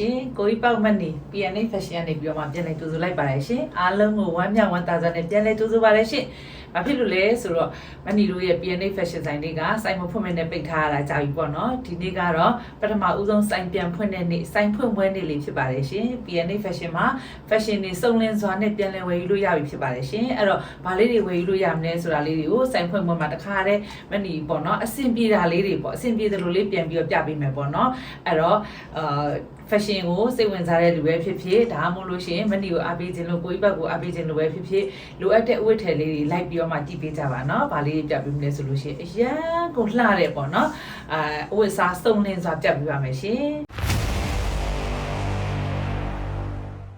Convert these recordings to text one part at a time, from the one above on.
အားလုံးပဲမင်္ဂလာပါရှင်ကိုကြီးပေါက်မတ်နေ PNA Fashion ကနေပြီးတော့မှပြန်လည်တူစုလိုက်ပါတယ်ရှင်အားလုံးကိုဝမ်းမြောက်ဝမ်းသာစွာနဲ့ပြန်လည်တူစုပါတယ်ရှင် ဘာဖြစ်လို့လဲဆိုတော့မနီတို့ရဲ့ PNA Fashion ဆိုင်လေးကစိုင်မဖွင့်မနဲ့ပိတ်ထားရတာကြာပြီပေါ့နော်ဒီနေ့ကတော့ပထမဦးဆုံးစိုင်ပြန်ဖွင့်တဲ့နေ့စိုင်ဖွင့်ပွဲနေ့လေးဖြစ်ပါတယ်ရှင် PNA Fashion မှာ Fashion တွေစုံလင်စွာနဲ့ပြန်လည်ဝယ်ယူလို့ရပြီဖြစ်ပါတယ်ရှင်အဲ့တော့ဘာလေးတွေဝယ်ယူလို့ရမလဲဆိုတာလေးတွေကိုစိုင်ဖွင့်ပွဲမှာတခါတည်းမနီပေါ့နော်အဆင်ပြေတာလေးတွေပေါ့အဆင်ပြေသလိုလေးပြန်ပြီးတော့ပြပေးမယ်ပေါ့နော်အဲ့တော့အာ fashion ကိုစိတ်ဝင်စားတဲ့လူပဲဖြစ်ဖြစ်ဒါမှမဟုတ်လို့ရှိရင်မနီကိုအားပေးခြင်းလို့ကိုကြီးဘက်ကိုအားပေးခြင်းလို့ပဲဖြစ်ဖြစ်လိုအပ်တဲ့အဝတ်ထည်လေးတွေလိုက်ပြီးတော့မှကြည့်ပေးကြပါနော်။ဗာလေးတွေပြပေးမလဲဆိုလို့ရှိရင်အရန်ကိုလှတယ်ပေါ့နော်။အာအဝတ်စားစုံလင်းစွာပြပေးပါမယ်ရှင်။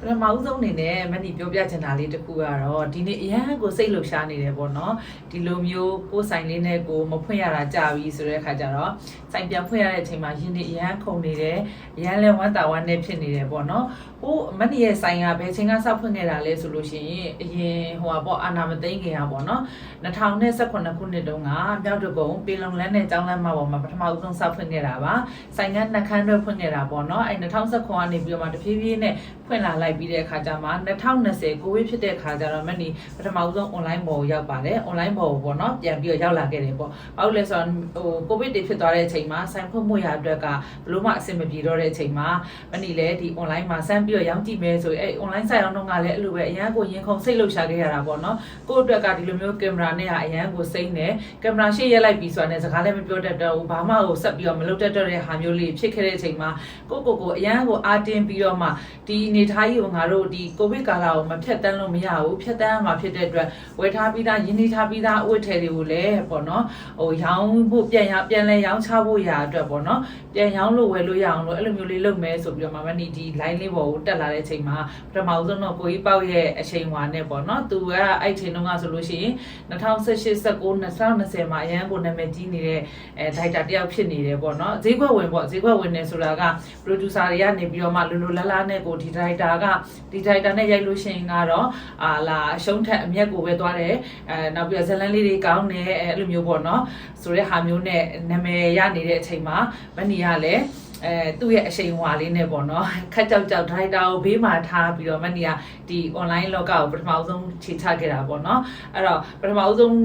ပထမဦးဆုံးအနေနဲ့မနီပြောပြချင်တာလေးတစ်ခုကတော့ဒီနေ့အရန်ကိုစိတ်လှုပ်ရှားနေတယ်ပေါ့နော်ဒီလိုမျိုးကိုယ်ဆိုင်လေးနဲ့ကိုမဖွင့်ရတာကြာပြီဆိုတဲ့အခါကျတော့ဆိုင်ပြန်ဖွင့်ရတဲ့အချိန်မှာယင်းနေအရန်ခုန်နေတယ်အရန်လဲဝမ်းတာဝမ်းနဲ့ဖြစ်နေတယ်ပေါ့နော်ဟိုမနီရဲ့ဆိုင်ကဘယ်ချိန်ကစဖွင့်ခဲ့တာလဲဆိုလို့ရှိရင်အရင်ဟိုပါပေါ့အာနာမသိန်းခင်ကပေါ့နော်2018ခုနှစ်တုန်းကမြောက်တကုံပေလုံလန်းနဲ့ကျောင်းလမ်းမှာပေါ်မှာပထမဦးဆုံးစဖွင့်ခဲ့တာပါဆိုင်ကနှခမ်းတော့ဖွင့်ခဲ့တာပေါ့နော်အဲ2019ကနေပြီးတော့မှတဖြည်းဖြည်းနဲ့ဖွင့်လာလိုက်ပြီးတဲ့အခါကျမှ2020ကိုဝေးဖြစ်တဲ့အခါကျတော့မနီပထမဦးဆုံး online ပေါ်ရောက်ပါတယ် online ပေါ်ပေါ့နော်ပြန်ပြီးတော့ရောက်လာခဲ့တယ်ပေါ့ဘာလို့လဲဆိုတော့ဟိုကိုဗစ်တွေဖြစ်သွားတဲ့အချိန်မှာဆိုင်ဖွင့်မှုရအတွက်ကဘလို့မှအဆင်မပြေတော့တဲ့အချိန်မှာမနီလည်းဒီ online မှာစမ်းပြီးတော့ရောင်းကြည့်မယ်ဆိုရင်အဲ online ဆိုင်အောင်တော့ကလည်းအဲ့လိုပဲအရန်ကိုရင်ခုန်စိတ်လှုပ်ရှားခဲ့ရတာပေါ့နော်ကိုယ့်အတွက်ကဒီလိုမျိုးကင်မရာနဲ့ကအရန်ကိုစိမ့်တယ်ကင်မရာရှေ့ရက်လိုက်ပြီးဆိုတာနဲ့စကားလည်းမပြောတတ်တော့ဘူးဘာမှကိုဆက်ပြီးတော့မလုပ်တတ်တော့တဲ့ဟာမျိုးလေးဖြစ်ခဲ့တဲ့အချိန်မှာကိုကိုကိုအရန်ကိုအာတင်ပြီးတော့မှဒီနေထားကြီးကိုငါတို့ဒီကိုဗစ်ကာလကိုမဖြတ်တန်းလို့မရဘူးဖြတ်တန်းရမှာဖြစ်တဲ့အတွက်ဝယ်ထားပြီးသားရင်းနှီးထားပြီးသားအဝတ်ထည်တွေကိုလည်းပေါ့နော်ဟိုရောင်းဖို့ပြန်ရပြန်လဲရောင်းချဖို့ရာအတွက်ပေါ့နော်ပြန်ရောင်းလို့ဝယ်လို့ရအောင်လို့အဲ့လိုမျိုးလေးလုပ်မယ်ဆိုပြီးတော့မှမနီဒီ line လေးပေါ်ကိုတက်လာတဲ့အချိန်မှာပထမဦးဆုံးတော့ကိုကြီးပေါက်ရဲ့အချိန်ဝါနဲ့ပေါ့နော်သူကအဲ့ချိန်တုန်းကဆိုလို့ရှိရင်2018 19 2020မှာအရန်ကိုနာမည်ကြီးနေတဲ့အဲဒိုက်တာတယောက်ဖြစ်နေတယ်ပေါ့နော်ဈေးကွက်ဝင်ပေါ့ဈေးကွက်ဝင်နေဆိုတာက producer တွေကနေပြီးတော့မှလူလူလားလားနဲ့ကိုဒီဒိုက်တာကဒီဒိုက်တာနဲ့ရိုက်လို့ရှိရင်ကတော့အာလာအရှုံးထက်အမျက်ကိုပဲသွားတယ်အဲနောက်ပြီးတော့ဇလန်လေးတွေကောင်းတယ်အဲအဲ့လိုမျိုးပေါ့နော်ဆိုတဲ့ဟာမျိုးနဲ့နာမည်ရနေတဲ့အချိန်မှာမနီကလည်း အဲသူ့ရဲ့အရှိန်အဝါလေးနဲ့ပေါ့နော်ခက်ကြောက်ကြောက်ဒရိုက်တာကိုဘေးမှာထားပြီးတော့မနီကဒီ online လောကကိုပထမဆုံးခြေချခဲ့တာပေါ့နော်အဲ့တော့ပထမဆုံး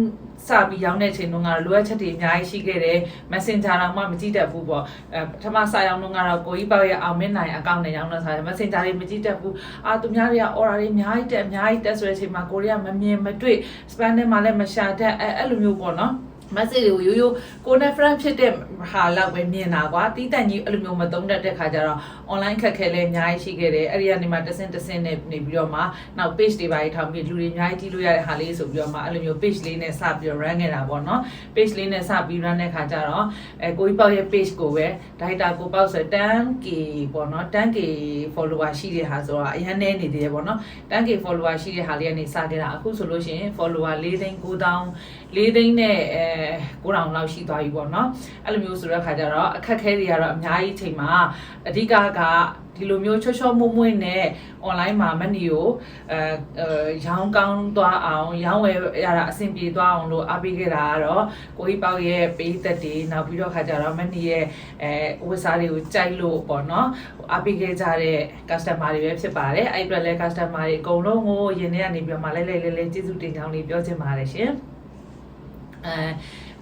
စပြီးရောင်းတဲ့အချိန်တုန်းကလိုအပ်ချက်တွေအများကြီးရှိခဲ့တယ် messenger တော့မှမကြည့်တတ်ဘူးပေါ့အဲပထမစရောင်းတုန်းကတော့ကိုကြီးပေါက်ရဲ့အောင်မင်းနိုင်အကောင့်နဲ့ရောင်းတော့ဆိုတယ် messenger တွေမကြည့်တတ်ဘူးအာသူများတွေက order တွေအများကြီးတက်အများကြီးတက်ဆိုတဲ့အချိန်မှာကိုရီးယားမမြင်မတွေ့ spam ထဲမှာလည်းမရှာတတ်အဲအဲ့လိုမျိုးပေါ့နော် message တွေကိုရိုးရိုးကိုနဲ့ friend ဖြစ်တဲ့ဟာလောက်ပဲမြင်တာကွာတီးတန့်ကြီးအဲ့လိုမျိုးမသုံးတတ်တဲ့ခါကျတော့ online ခက်ခဲလဲအများကြီးရှိခဲ့တယ်အဲ့ဒီကနေမှတဆင့်တဆင့်နဲ့နေပြီးတော့မှနောက် page တွေပါထောင်ပြီးလူတွေအများကြီးကြည့်လို့ရတဲ့ဟာလေးဆိုပြီးတော့မှအဲ့လိုမျိုး page လေးနဲ့စပြီးတော့ run ခဲ့တာပေါ့နော် page လေးနဲ့စပြီး run တဲ့ခါကျတော့အဲကိုကြီးပေါက်ရဲ့ page ကိုပဲ data ကိုပေါက်ဆို 10k ပေါ့နော် 10k follower ရှိတဲ့ဟာဆိုတော့အရင်နဲ့နေသေးတယ်ပေါ့နော် 10k follower ရှိတဲ့ဟာလေးကနေစခဲ့တာအခုဆိုလို့ရှိရင် follower 4သိန်း9000 4သိန်းနဲ့အဲ9000လောက်ရှိသွားပြီပေါ့နော်အဲ့လိုမျိုးဆိုတဲ့ခါကျတော့အခက်ခဲတွေကတော့အများကြီးချိန်မှာအဓိကကဒီလိုမျိုးချောချောမွမွနဲ့ online မှာမနီကိုအဲအဲရောင်းကောင်းသွားအောင်ရောင်းဝယ်ရတာအဆင်ပြေသွားအောင်လို့အားပေးခဲ့တာကတော့ကိုကြီးပေါက်ရဲ့ပေးသက်တွေနောက်ပြီးတော့ခါကျတော့မနီရဲ့အဲဝတ်စားတွေကိုကြိုက်လို့ပေါ့နော်အားပေးခဲ့ကြတဲ့ customer တွေပဲဖြစ်ပါတယ်အဲ့အတွက်လဲ customer တွေအကုန်လုံးကိုယင်းထဲကနေပြီးတော့မှလဲလဲလဲလဲကျေးဇူးတင်ကြောင်းလေးပြောချင်ပါတယ်ရှင် အဲ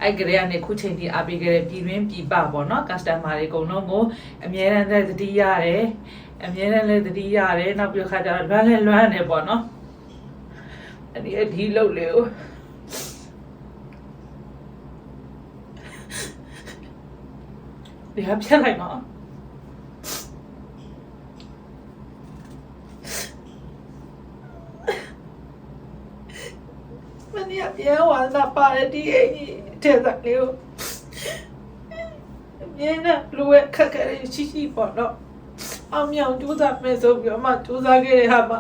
အဲ့ကလေးကနေခုချိန်ထိအားပေးခဲ့တဲ့ပြည်တွင်းပြည်ပပေါ့နော် customer တွေအကုန်လုံးကိုအများအားဖြင့်သတိရတယ်အများအားလည်းသတိရတယ်နောက်ပြီးခါကျတော့လွမ်းလဲလွမ်းနေပေါ့နော်အဲ့ဒီအဒီလုတ်လေးကိုဒီဟာဖြတ်လိုက်နော်မနေ့ကပြန်ဝါသာ ပါတယ်ဒီအိမ်ကြီးထဲစားလေးကိုအမြင်နဲ့လူရဲ့ခက်ခဲလေးရှိရှိပေါ့နော်အောင်မြောင်ကြိုးစားမယ်ဆိုပြီးတော့မှကြိုးစားခဲ့တဲ့ဟာမှ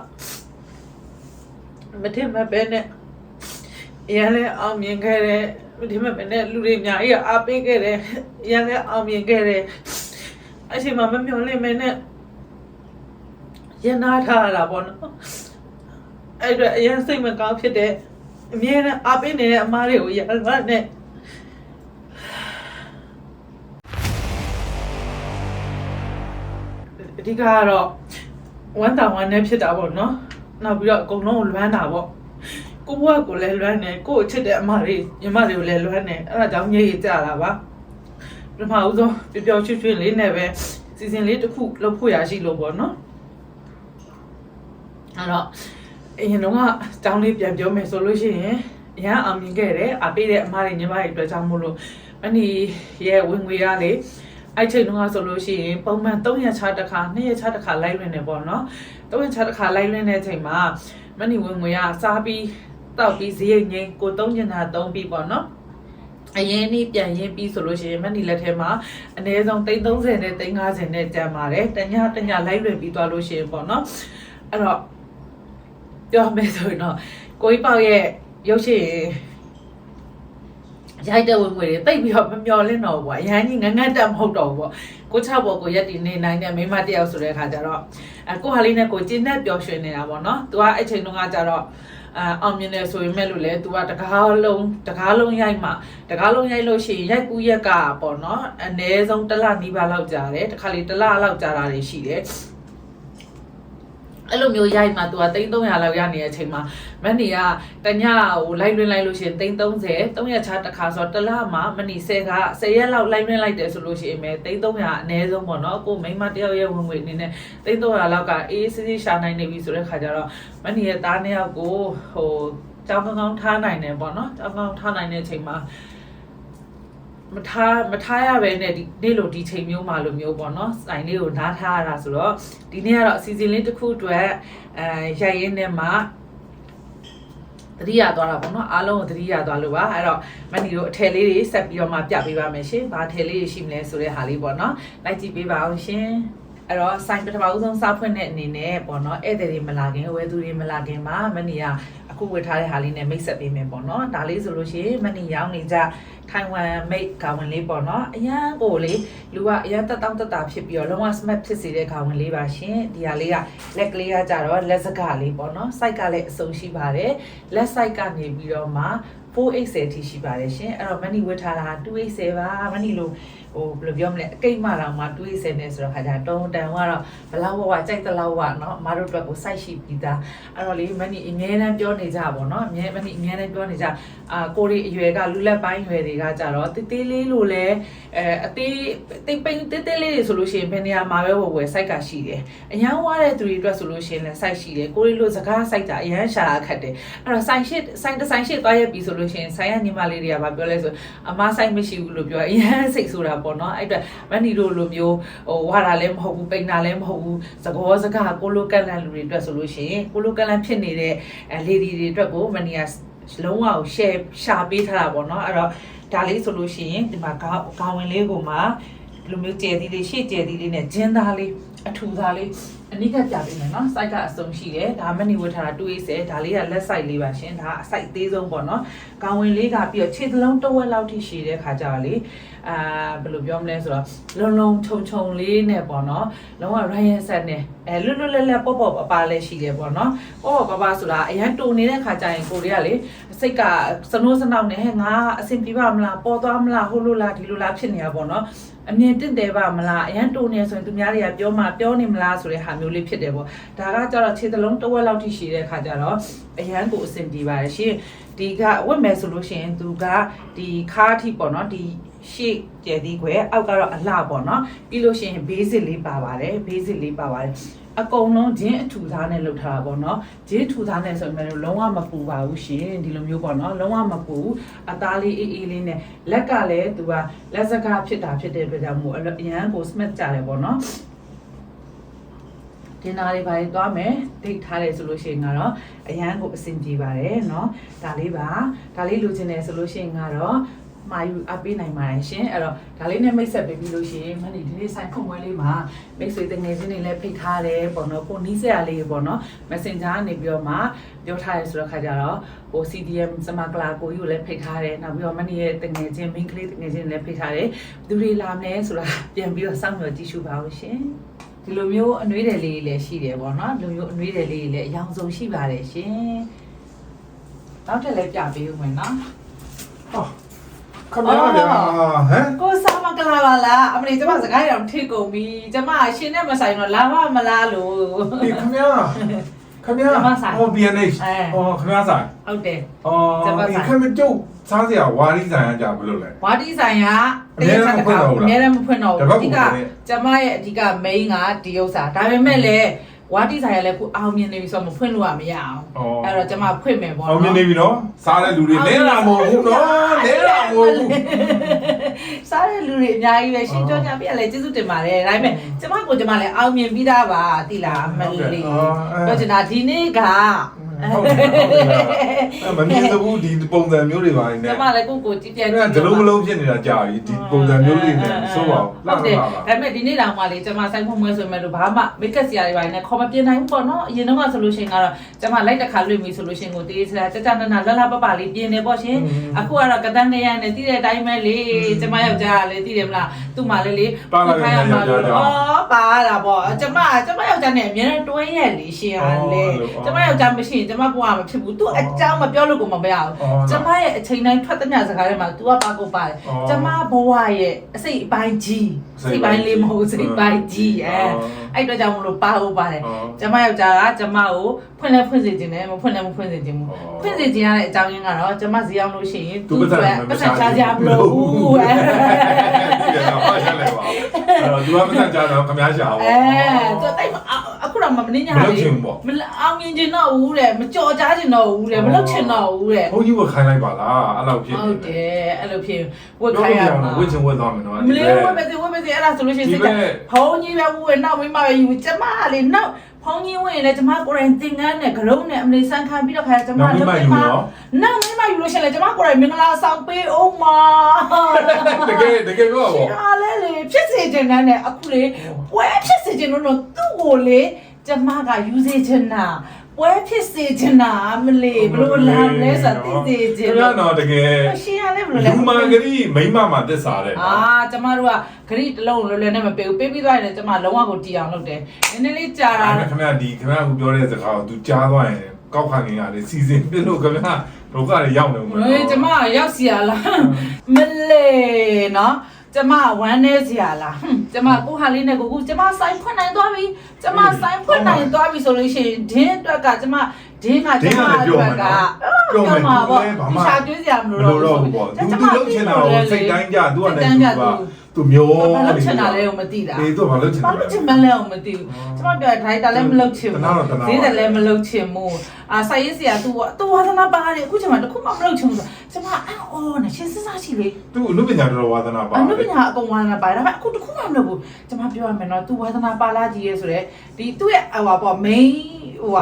မထင်မဲ့ပဲနဲ့အရင်လည်းအောင်မြင်ခဲ့တဲ့မထင်မဲ့ပဲနဲ့လူတွေအများကြီးကအားပေးခဲ့တယ်အရင်လည်းအောင်မြင်ခဲ့တယ်အချိန်မှမမျှော်လင့်မဲနဲ့ရန်နာထားရတာပေါ့နော်အဲ့အတွက်အရင်စိတ်မကောင်းဖြစ်တဲ့ အမြဲတမ်းအားပေးနေတဲ့အမားတွေကိုရန်နာနဲ့မအဓိကကတော့ဝမ်းတောင်ဝမ်းနဲ့ဖြစ်တာပေါ့နော်နောက်ပြီးတော့အကုန်လုံးကိုလွမ်းတာပေါ့ကိုဘွားကိုလည်းလွမ်းတယ်ကို့ကိုချစ်တဲ့အမတွေညီမတွေကိုလည်းလွမ်းတယ်အဲ့ဒါကြောင့်ညရေးကြတာပါပထမဦးဆုံးပျော်ပျော်ရွှင်ရွှင်လေးနဲ့ပဲစီစဉ်လေးတစ်ခုလုပ်ဖို့ရရှိလို့ပေါ့နော်အဲ့တော့ အရင်တော့ကအကြောင်းလေးပြန်ပြောမယ်ဆိုလို့ရှိရင်အရန်အောင်မြင်ခဲ့တယ်အပေးတဲ့အမတွေညီမတွေအတွက်ကြောင့်မို့လို့မနီရဲ့ဝင်ငွေရလေအဲ့ချိန်တုန်းကဆိုလို့ရှိရင်ပုံမှန်3ရက်ချတစ်ခါ2ရက်ချတစ်ခါလိုက်လွင်နေပေါ့နော်3ရက်ချတစ်ခါလိုက်လွင်တဲ့အချိန်မှာမနီဝင်ငွေရစားပြီးတောက်ပြီးဈေးရိတ်ငိမ့်ကို3ညနာ3ပြီးပေါ့နော်အရင်နေ့ပြန်ရင်းပြီးဆိုလို့ရှိရင်မနီလက်ထဲမှာအနည်းဆုံး330နဲ့350နဲ့ကျန်ပါတယ်တညတညလိုက်လွင်ပြီးသွားလို့ရှိရင်ပေါ့နော်အဲ့တော့ ပြောမယ်ဆိုရင်တော့ကိုကြီးပေါက်ရဲ့ရုပ်ရှင်ရိုက်တဲ့ဝင်ငွေတွေတိတ်ပြီးတော့မမျော်လင့်တော့ဘူးကွာအရန်ကြီးငငတ်တက်မဟုတ်တော့ဘူးပေါ့ကိုချဘော်ကိုရက်တည်နေနိုင်တဲ့မိန်းမတစ်ယောက်ဆိုတဲ့အခါကျတော့အဲကိုဟာလေးနဲ့ကိုကျင်းနဲ့ပျော်ရွှင်နေတာပေါ့နော်သူကအဲ့ချိန်တုန်းကကျတော့အာအောင်မြင်တယ်ဆိုရင်မဲ့လို့လေ तू ကတကားလုံးတကားလုံးရိုက်မှတကားလုံးရိုက်လို့ရှိရင်ရိုက်ကူးရက်ကပေါ့နော်အနည်းဆုံးတစ်လနီးပါးလောက်ကြာတယ်တစ်ခါလေတစ်လလောက်ကြာတာတွေရှိတယ် အဲ့လိုမျိုးရိုက်မှ तू က3300လောက်ရနေတဲ့အချိန်မှာမန်နီကတညဟိုလိုက်လွင်လိုက်လို့ရှိရင်330 300ချာတစ်ခါဆိုတော့တစ်လမှာမန်နီ10က10ရက်လောက်လိုက်လွင်လိုက်တယ်ဆိုလို့ရှိရင်ပဲ3300အနည်းဆုံးပေါ့နော်ကိုမိန်းမတယောက်ရဲ့ဝင်ငွေအနေနဲ့3300လောက်ကအေးစစ်စစ်ရှာနိုင်နေပြီဆိုတဲ့ခါကျတော့မန်နီရဲ့သားနှစ်ယောက်ကိုဟိုကြောင်းကောင်းကောင်းထားနိုင်တယ်ပေါ့နော်ကြောင်းကောင်းထားနိုင်တဲ့အချိန်မှာ မထားမထားရပဲနဲ့ဒီနေ့လိုဒီချိန်မျိုးမှာလိုမျိုးပေါ့နော်စိုင်လေးကိုနားထားရတာဆိုတော့ဒီနေ့ကတော့အစီအစဉ်လေးတစ်ခုအတွက်အဲရိုက်ရင်းနဲ့မှတတိယသွားတာပေါ့နော်အားလုံးကိုတတိယသွားလို့ပါအဲ့တော့မနီတို့အထည်လေးတွေဆက်ပြီးတော့မှပြပေးပါမယ်ရှင်ဘာထည်လေးတွေရှိမလဲဆိုတဲ့ဟာလေးပေါ့နော်လိုက်ကြည့်ပေးပါအောင်ရှင် အဲ့တော့ဆိုင်ပထမဦးဆုံးစားဖွင့်တဲ့အနေနဲ့ပေါ့နော်ဧည့်သည်တွေမလာခင်ဝယ်သူတွေမလာခင်မှာမနီကအခုဝယ်ထားတဲ့ဟာလေးနဲ့မိတ်ဆက်ပေးမယ်ပေါ့နော်ဒါလေးဆိုလို့ရှိရင်မနီရောင်းနေကြထိုင်ဝမ်မိတ်ခေါင်းဝင်လေးပေါ့နော်အရန်ကိုလေလူကအရန်တက်တောင့်တက်တာဖြစ်ပြီးတော့လုံးဝ smart ဖြစ်စေတဲ့ခေါင်းဝင်လေးပါရှင်ဒီဟာလေးကလက်ကလေးကကြတော့လက်စကလေးပေါ့နော် site ကလည်းအစုံရှိပါတယ်လက် site ကနေပြီးတော့မှ480ထိရှိပါတယ်ရှင်အဲ့တော့မနီဝတ်ထားတာ280ပါမနီလို့ ဟိုဘယ်လိုပြောမလဲအကိတ်မှတော့မှ280နဲ့ဆိုတော့ခါကျတုံးတန်ကတော့ဘလောက်ဘဝကြိုက်တလောက်ဝเนาะမတို့အတွက်ကိုစိုက်ရှိပြီးသားအဲ့တော့လေမနီအမြဲတမ်းပြောနေကြပါတော့เนาะအမြဲမနီအမြဲတမ်းပြောနေကြအာကိုရီအရွယ်ကလူလက်ပိုင်းရွယ်တွေကကြတော့တေးသေးလေးလို့လဲအဲအသေးတိတ်ပိန်တေးသေးလေးတွေဆိုလို့ရှိရင်ဘယ်နေရာမှာပဲဝယ်ဝယ်စိုက်ကရှိတယ်အရန်ဝါတဲ့သူတွေအတွက်ဆိုလို့ရှိရင်လည်းစိုက်ရှိတယ်ကိုရီလို့စကားစိုက်တာအရန်ရှာခတ်တယ်အဲ့တော့ဆိုင်ရှိဆိုင်တစ်ဆိုင်ရှိသွားရပြီဆိုလို့ရှိရင်ဆိုင်ရညီမလေးတွေကဘာပြောလဲဆိုအမဆိုင်မရှိဘူးလို့ပြောအရန်စိတ်ဆိုတာ ပေါ့နော်အဲ့အတွက်မနီတို့လိုမျိုးဟိုဝါတာလည်းမဟုတ်ဘူးပိန်တာလည်းမဟုတ်ဘူးစကောစကားကိုလိုကန်လန်လူတွေအတွက်ဆိုလို့ရှိရင်ကိုလိုကန်လန်ဖြစ်နေတဲ့အဲလေဒီတွေအတွက်ကိုမနီကလုံးဝကို share ရှာပေးထားတာပေါ့နော်အဲ့တော့ဒါလေးဆိုလို့ရှိရင်ဒီမှာခေါင်းဝင်လေးကိုမှလူမျိုးကျဲသီးလေးရှေ့ကျဲသီးလေးနဲ့ဂျင်းသားလေး အထူသားလေးအနိကပြပေးမယ်နော် site ကအစုံရှိတယ်ဒါမနီဝတ်ထားတာ280ဒါလေးကလက် site လေးပါရှင်ဒါအ site သေးဆုံးပေါ့နော်ကောင်းဝင်လေးကပြီးတော့ခြေသလုံးတစ်ဝက်လောက်ထိရှိတဲ့ခါကြတော့လေအာဘယ်လိုပြောမလဲဆိုတော့လုံလုံခြုံခြုံလေးနဲ့ပေါ့နော်လုံးဝ Ryan set နဲ့အဲလွတ်လွတ်လပ်လပ်ပေါ့ပေါ့ပပလေးရှိတယ်ပေါ့နော်ပေါ့ပေါ့ပပဆိုတာအရန်တုံနေတဲ့ခါကျရင်ကိုတွေကလေစိတ်ကစနိုးစနောက်နဲ့ဟဲ့ငါအဆင်ပြေပါမလားပေါ်သွားမလားဟိုလိုလားဒီလိုလားဖြစ်နေတာပေါ့နော် အမြင်တင့်တယ်ပါမလားအရန်တုံနေဆိုရင်သူများတွေကပြောမှပြောနေမလားဆိုတဲ့ဟာမျိုးလေးဖြစ်တယ်ပေါ့ဒါကကြတော့ခြေသလုံးတစ်ဝက်လောက်ထိရှိတဲ့ခါကျတော့အရန်ကိုအဆင်ပြေပါတယ်ရှင်ဒီကဝတ်မယ်ဆိုလို့ရှိရင်သူကဒီခါးထိပေါ့နော်ဒီရှေ့ကျဲသေးခွဲအောက်ကတော့အလှပေါ့နော်ပြီးလို့ရှိရင် basic လေးပါပါတယ် basic လေးပါပါတယ် အကုန်လုံးဂျင်းအထူသားနဲ့လုပ်ထားတာပေါ့နော်ဂျင်းထူသားနဲ့ဆိုရင်လည်းလုံးဝမပူပါဘူးရှင်ဒီလိုမျိုးပေါ့နော်လုံးဝမပူအသားလေးအေးအေးလေးနဲ့လက်ကလည်းသူကလက်စကားဖြစ်တာဖြစ်တဲ့အတွက်ကြောင့်မို့အရန်ကို smart ကြတယ်ပေါ့နော်တင်နာလေးပါလေးသွားမယ်ဒိတ်ထားတယ်ဆိုလို့ရှိရင်ကတော့အရန်ကိုအဆင်ပြေပါတယ်เนาะဒါလေးပါဒါလေးလိုချင်တယ်ဆိုလို့ရှိရင်ကတော့ မာယူအပ်ပေးနိုင်ပါတယ်ရှင်အဲ့တော့ဒါလေးနဲ့မိတ်ဆက်ပေးပြီးလို့ရှိရင်မနေ့ဒီနေ့ဆိုင်ဖွင့်ပွဲလေးမှာမိတ်ဆွေတငယ်ချင်းတွေလည်းဖိတ်ထားတယ်ပေါ့နော်ကိုနီးစရာလေးပေါ့နော် Messenger ကနေပြီးတော့မှပြောထားရဲဆိုတော့ခါကြတော့ဟို CDM စမကလာကိုကြီးကိုလည်းဖိတ်ထားတယ်နောက်ပြီးတော့မနေ့ရဲ့တငယ်ချင်း main ကလေးတငယ်ချင်းလည်းဖိတ်ထားတယ်ဘယ်သူတွေလာမလဲဆိုတာပြန်ပြီးတော့စောင့်မျှော်ကြည့်ရှုပါအောင်ရှင်ဒီလိုမျိုးအနှွေးတယ်လေးလည်းရှိတယ်ပေါ့နော်ဒီလိုမျိုးအနှွေးတယ်လေးလည်းအယောင်ဆုံးရှိပါတယ်ရှင်နောက်ထပ်လည်းပြပေးဦးမယ်နော်အော် ခမရဗျာဟမ်ကိုစားမကလာပါလားအမလေးကျမစကားရောင်ထိကုန်ပြီကျမအရှင်နဲ့မဆိုင်တော့လာမမလားလို့ဒီခမရခမရခမဆိုင်ဟော BNH အဲဟောခမရဆိုင်ဟုတ်တယ်အော်ကျမဆိုင်ဒီခမကျုပ်စားစရာဝါရီဆိုင်ကကြာဘယ်လိုလဲဝါတီဆိုင်ကအများနဲ့မဖွင့်တော့ဘူးလားအများနဲ့မဖွင့်တော့တပတ်ဘူးကိုအဓိကပဲကျမရဲ့အဓိက main ကဒီဥစ္စာဒါပေမဲ့လည်း ဝါတီဆိုင်ကလည်းခုအောင်မြင်နေပြီဆိုတော့မဖွင့်လို့ရမရအောင်အော်အဲ့တော့ကျမဖွင့်မယ်ပေါ့အောင်မြင်နေပြီနော်စားတဲ့လူတွေလဲလာမဟုတ်ဘူးနော်လဲလာမဟုတ်ဘူးစားတဲ့လူတွေအများကြီးပဲရှင်းကြောကြပြလဲကျေးဇူးတင်ပါတယ်ဒါပေမဲ့ကျမကိုကျမလည်းအောင်မြင်ပြီးသားပါတိလားအမလီဟုတ်ကဲ့အော်အဲပြောချင်တာဒီနေ့က ဟုတ်တယ်ဟုတ်တယ်အဲ့မမြင်သဘူးဒီပုံစံမျိုးတွေပါနေကျမလည်းကိုကိုကြည့်ပြအဲ့ကြဒါည့်ဒီလိုမလုံးဖြစ်နေတာကြာပြီဒီပုံစံမျိုးတွေနဲ့ဆိုပါဦးဟုတ်တယ်ပါဒါပေမဲ့ဒီနေ့တောင်မှလေကျမဆိုင်ဖို့မွေးဆိုမဲ့လို့ဘာမှမိတ်ကပ်စရာတွေပါနေခေါ်မပြနိုင်ဘူးပေါ့နော်အရင်တော့ကဆိုလို့ရှိရင်ကတော့ကျမလိုက်တစ်ခါလွှင့်ပြီဆိုလို့ရှိရင်ကိုတေးစရာကြကြနနလလပပလေးပြင်းနေပေါ့ရှင်အခုကတော့ကတန်းနေရနဲ့တည်တဲ့အတိုင်းပဲလေကျမယောက်ျားကလေတည်တယ်မလားသူ့မှာလေလေဩပါတာပေါ့ကျမကျမယောက်ျားနဲ့အများနဲ့တွဲရက်လေရှင်အားလေကျမယောက်ျားမရှိရင်ကျမဘဝမဖြစ်ဘူးသူအကြောင်းမပြောလို့ကိုမမရဘူးကျမရဲ့အချိန်တိုင်းထွက်တဲ့ညစကားထဲမှာ तू ကပါကိုပါတယ်ကျမဘဝရဲ့အစိတ်အပိုင်းကြီးစိတ်ပိုင်းလေးမဟုတ်စိတ်ပိုင်းကြီးအဲအဲ့တော့ကြောင့်မလို့ပါဟုတ်ပါတယ်ကျမယောက်ျားကကျမကိုဖွင့်လဲဖွင့်စေခြင်းနဲ့မဖွင့်လဲမဖွင့်စေခြင်းဘူးဖွင့်စေခြင်းရတဲ့အကြောင်းရင်းကတော့ကျမဈေးအောင်လို့ရှိရင်သူပတ်သက်ပတ်သက်ချကြမလို့ဘူးအဲဒီကတော့ဟာရလဲပါအဲ့တော့သူကပတ်သက်ကြတော့ခမရရှာအောင်အဲသူတိုက်မအ ခုတော့မမင်းညာမလုပ်ချင်ဘူးပေါ့မအောင်မြင်ချင်တော့ဘူးတဲ့မကြော်ကြားချင်တော့ဘူးတဲ့မလုပ်ချင်တော့ဘူးတဲ့ဘုန်းကြီးကခိုင်းလိုက်ပါလားအဲ့လိုဖြစ်ဟုတ်တယ်အဲ့လိုဖြစ်ဝတ်ပြောခိုင်းရရအောင်မှာဝစ်ချင်ဝစ်သွားမယ်နော်မလေးဝတ်ပဲစီဝတ်ပဲစီအဲ့ဒါဆိုလို့ရှိရင်စိတ်ကဖုံးကြီးပဲဝတ်နောက်မိမပဲယူကျမလေနောက် ဖုံးကြီးဝင်လေကျမကိုယ်တိုင်သင်္ကန်းနဲ့ဂရုံးနဲ့အမလေးဆန်းခံပြီးတော့ခါကျမနောက်မိမယူနော်နောက်မိမယူလို့ရှိရင်လေကျမကိုယ်တိုင်မင်္ဂလာဆောင်ပေးအောင်မတကယ်တကယ်ပြောပါအားလဲလေဖြစ်စေချင်တဲ့နဲ့အခုလေပွဲဖြစ်စေချင်လို့တော့သူ့ကိုလေကျမကယူစေချင်တာ ပွဲဖြစ်စေချင်တာမလေးဘလို့လာလဲဆိုသိစေချင်ခင်ဗျားတော့တကယ်ရှင်ရလဲဘလို့လဲလူမာဂရီမိမမှာတက်စားတယ်အာကျမတို့ကဂရိတစ်လုံးလွယ်လွယ်နဲ့မပေးဘူးပေးပြီးသွားရင်လည်းကျမလုံးဝကိုတီအောင်လုပ်တယ်နည်းနည်းလေးကြာတာအဲ့ခင်ဗျားဒီခင်ဗျားကပြောတဲ့စကားကို तू ကြားသွားရင်ကောက်ခံနေရတယ်စီစဉ်ပြလို့ခင်ဗျားဒုက္ခတွေရောက်နေမှာဟေးကျမရောက်စီရလားမလေးနော် ကျမဝမ်းနေစီရလားဟွန်းကျမကိုဟာလေးနဲ့ကိုကူကျမဆိုင်ဖွင့်နိုင်သွားပြီကျမဆိုင်ဖွင့်နိုင်သွားပြီဆိုလို့ရှိရင်ဒင်းအတွက်ကကျမဒင်းကကျမအတွက်ကပြောမယ်မှာသူပေါ့လည်းဘာမှရှာကျွေးစရာမမလိုလိုတော့တော့ဘူးဘူးပေါ့ကျသူမသူလုပ်ချင်တာကိုစိတ်တိုင်းကြသူကလည်းသူက သူမျောဘာလို့ချက်တာလဲကိုမသိတာနေတော့ဘာလို့ချက်ဘာတာလို့လဲ ချက်မလဲကိုမသိဘူးကျွန်မပြောဒရိုက်တာလည်းမလုပ်ချင်တနာတော့ဘူးတနာပါ ဈေးတယ်လည်းမလုပ်ချင်ဘူးအာဆိုင်ရေးဆရာသူ့သူဝါသနာပါတယ်အခုချိန်မှာတစ်ခုမှမလုပ်ချင်ဘူးဆိုတော့ကျွန်မအအော်နဲ့ရှင်းစစရှိလေ သူအနုပညာတော်တော်ဝါသနာပါအနုပညာအကုန်ဝါသနာပါတယ်ဒါပေမဲ့အခုတစ်ခုမှမလုပ်ဘူးကျွန်မပြောရမယ်နော် तू ဝါသနာပါလာကြီးရဲဆိုတော့ဒီသူ့ရဲ့ဟိုပါ main ဟိုပါ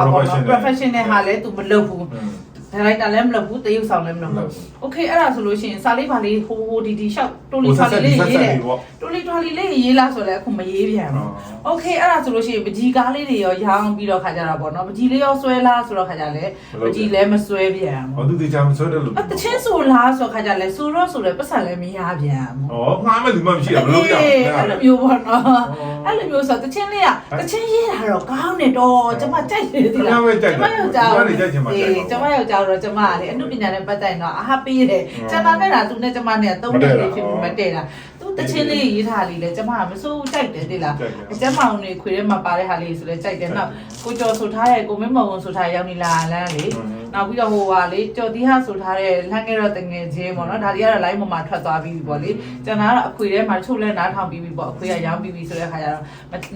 professional ဟာလဲ तू မလုပ်ဘူး อืม ဒါရိုက်တာလည်းမလုပ်ဘူးတရုပ်ဆောင်လည်းမလုပ်ဘူးโอเคအဲ့ဒါဆိုလို့ရှိရင်စာလေးပါလေးဟိုဟိုဒီဒီရှောက်တိုးလီ ဟို စာ ဆက်ဆက် လေး ဆက် ရေး ဆက် တယ် ပေါ့ တိုလီတိုလီလေးရေးလားဆိုလဲအခုမရေးပြန်ဘူး။ Okay အဲ့ဒါဆိုလို့ရှိရင်ပကြီးကားလေးတွေရောရောင်းပြီးတော့ခါကြတာပေါ့နော်။ပကြီးလေးရောဆွဲလားဆိုတော့ခါကြလဲပကြီးလည်းမဆွဲပြန် ဟော ဘူး သူတေချာမဆွဲတယ်လို့ ။အတချင်းဆိုလားဆိုခါကြလဲဆိုတော့ဆိုလဲပတ်စံလည်းမရပြန်ဘူး ဩငါမှလူမှမရှိရဘလို့ရ အေးအဲ့လိုမျိုးပေါ့နော်။အဲ့လိုမျိုးဆိုတချင်းလေးကတချင်းရေးတာတော့ကောင်းနေတော့ကျမကြိုက်တယ်ဒီ ဒီ လား လားပဲကြိုက် ကျမ တယ် ယောက် ကျ ျား မလည်းကြိုက်ချင်မှကြိုက် အေးကျမယောက်ျား တော့ကျမကလေအမှုပညာနဲ့ပတ်သက်ရင်တော့အဟာပေးတယ်။ကျန်တာနဲ့တာသူနဲ့ကျမနဲ့သုံးနေလေးဖြစ်ပြီးမတည့်တာ။သူ တချင်းလေးရေးထားလေးလေကျမကမစိုးကြိုက်တယ်ဒီလားကြိုက်တယ်အကျမ်းမောင်တွေခွေထဲမှာပါတဲ့ဟာလေးဆိုလဲကြိုက်တယ်နောက်ကိုကျော်ဆိုထားတဲ့ကိုမင်းမောင်ဆိုထားတဲ့ရောက်နေလာလမ်းလေနောက်ပြီးတော့ဟိုဟာလေကျော်တီးဟာဆိုထားတဲ့လမ်းငယ်တော့တငယ်ချင်းပေါ့နော်ဒါတွေကတော့ line ပေါ်မှာထွက်သွားပြီးပြီပေါ့လေကျန်တာကတော့အခွေထဲမှာချုပ်လဲနားထောင်ပြီးပြီပေါ့အခွေကရောင်းပြီးပြီဆိုတဲ့ခါကျတော့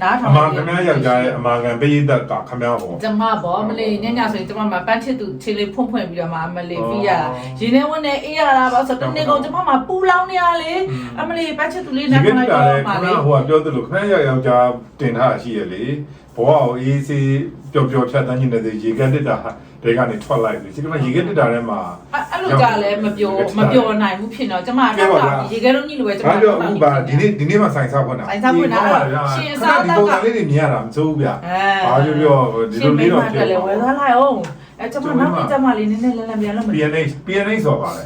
နားအထောင်မှန်ခင်ဗျားယောက်ျားရဲ့အမှန်ကန်ပိယတ်ကခင်ဗျားပေါ့ကျမပေါ့မလေးညညဆိုရင်ကျမမှာပန်းချစ်သူခြေလေးဖွင့်ဖွင့်ပြီးတော့မှအမလေးပြီးရတာရင်းနေဝင်နေအေးရတာပေါ့ဆိုတော့တနေ့ကုန်ကျမမှာပူလောင်းနေရလေအမလေးပန်းချစ်သူလေးဒီနဲ့ကမှနေ့လိုက်ကတော့လည်းမှခင်လေဗျားဟိုကပြောသလိုခင်ဗျားယောက်ျားတင်ထားရှိရလေဘဝကိုအေးစေးပျော်ပျော်ဖြတ်တန်းနေတဲ့ရေကတက်တာတွေကနေထွက်လိုက်ပြီဒီကနေ့ရေကတက်တာထဲမှာအဲ့လိုကြလည်းမပြောမပြောနိုင်ဘူးဖြစ်တော့ကျမတော့ရေခဲလုံးကြီးလိုပဲကျမဘာပြောအခုပါဒီနေ့ဒီနေ့မှဆိုင်စားခွင့်တာဒီပုံစံလေးတွေမြင်ရတာမစိုးဘူးဗျအဲဘာပြောပြောဒီလိုလေးတော့ပြလေဝယ်သွားလိုက်အောင်အဲကျမနောက်ပြီးကျမလေးနည်းနည်းလန်းလန်းပြန်လို့မ PNH PNH ဆိုပါလေ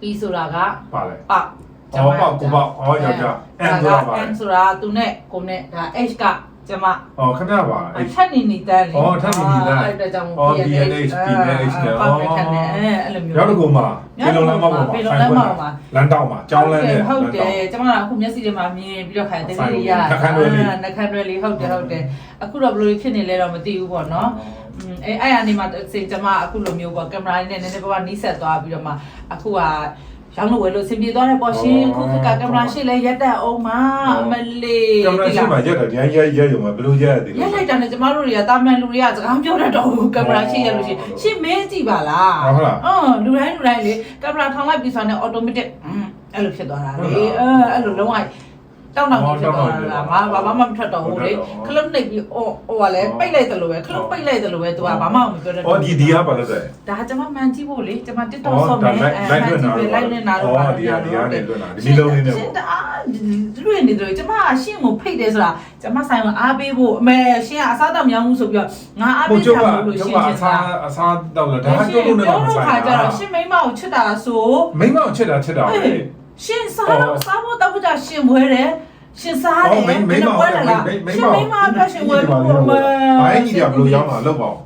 ပြီးဆိုတာကပါလေပအော်ပေါ့ကိုပေါ့အော်ယောက်ျားအန်ဆိုတာပါလေ N ဆိုတာသူနဲ့ကိုနဲ့ဒါ H က ကျမအော်ခင်ဗျာပါအဲ့ ထက်နေနေတန်းလေအော်ထက်နေနေတန်း အဲ့ဒါကြောင့် အော် PNH PNH နဲ့အော်အော်ထက်နေအဲ့လိုမျိုး ရောက်တော့ကိုမှာပေလုံးလမ်းမပေါ်မှာပေလုံးလမ်းမပေါ်မှာ လမ်းတောက်မှာကျောင်းလမ်းနဲ့ဟုတ်တယ်လမ်းကျမကအခုမျက်စိထဲမှာမြင်ပြီးတော့ခိုင်တဲ့လေးရနှာခမ်းတွဲလေး အာနှာခမ်းတွဲလေးဟုတ်တယ်ဟုတ်တယ်အခုတော့ဘယ်လိုဖြစ်နေလဲတော့မသိဘူးပေါ့နော် อืมအဲအဲ့အနေမှာစေကျမအခုလိုမျိုးပေါ့ကင်မရာလေးနဲ့နည်းနည်းပါးပါးနီးဆက်သွားပြီးတော့မှအခုက ရောင်းလို့ဝယ်လို့စင်ပြေသွားတယ်ပေါ့ရှင်အခုခက်ကကင်မရာရှိလဲရက်တက်အောင်မအမလေးကင်မရာရှိမှရက်တာဒီတိုင်းရက်ရက်ရုံပဲဘယ်လိုရက်ရသေးလဲရက်လိုက်တာနဲ့ကျမတို့တွေကတာမန်လူတွေကစကားပြောတတ်တော့ဘူးကင်မရာရှိရလို့ရှိရင်ရှင်မဲကြည့်ပါလားဟုတ်လားအင်းလူတိုင်းလူတိုင်းလေကင်မရာထောင်လိုက်ပြီးဆိုတော့ automatic อืมအဲ့လိုဖြစ်သွားတာဟုတ်လေလားအဲအဲ့လိုလုံးဝ တောင်းတောင်းကြီးဖြစ်သွားတာငါဘာမှမထွက်တော့ဘူးလေဟုတ်တယ်ခလုတ်နှိပ်ပြီးအော်ဟိုကလည်းပိတ်လိုက်တယ်လို့ပဲခလုတ်ပိတ်လိုက်တယ်လို့ပဲ तू ကဘာမှမပြောတတ်အော်ဒီဒီကပါလို့ဆိုဒါကျမမှန်ကြည့်ဖို့လေကျမ TikTok အော်ဆော့မယ်ဒါအဲမှန်ကြည့်ပြီး live နဲ့နားလို့ပါအော်ဒီကဒီကနေလွတ်လာဒီလုံးလေးနဲ့ရှပေါ့င်တအားလူရနေတယ်ကျမရှင့်ကိုဖိတ်တယ်ဆိုတာကျမဆိုင်ကိုအားပေးဖို့အမေရှင့်ကအစားတော့မရောဘူးဆိုပြီးတော့ငါအားဘုပေးကျုပ်တာကမလို့ကျုရှပ်င်ကချအင်စားတာအစားတောက်လာဒါကျုပ်တို့နဲ့ပြောမလို့ဆိုင်ခါကြတာတော့ရှင့်မိန်းမကိုချစ်တာဆိုမိမချစ်တာချစ်တာပဲ ရှင်စားတော့စားဖို့တောက်ဖို့ကြရှင်ဝဲတယ်ရှင်စားတယ်အော်မိမိမဝဲလာလားမိမိရှင်မိန်းမအတွက်ရှင်ဝဲဖို့မ ဘာကြီးကြီးကဘယ်လိုရောက်လာလောက်ပါအ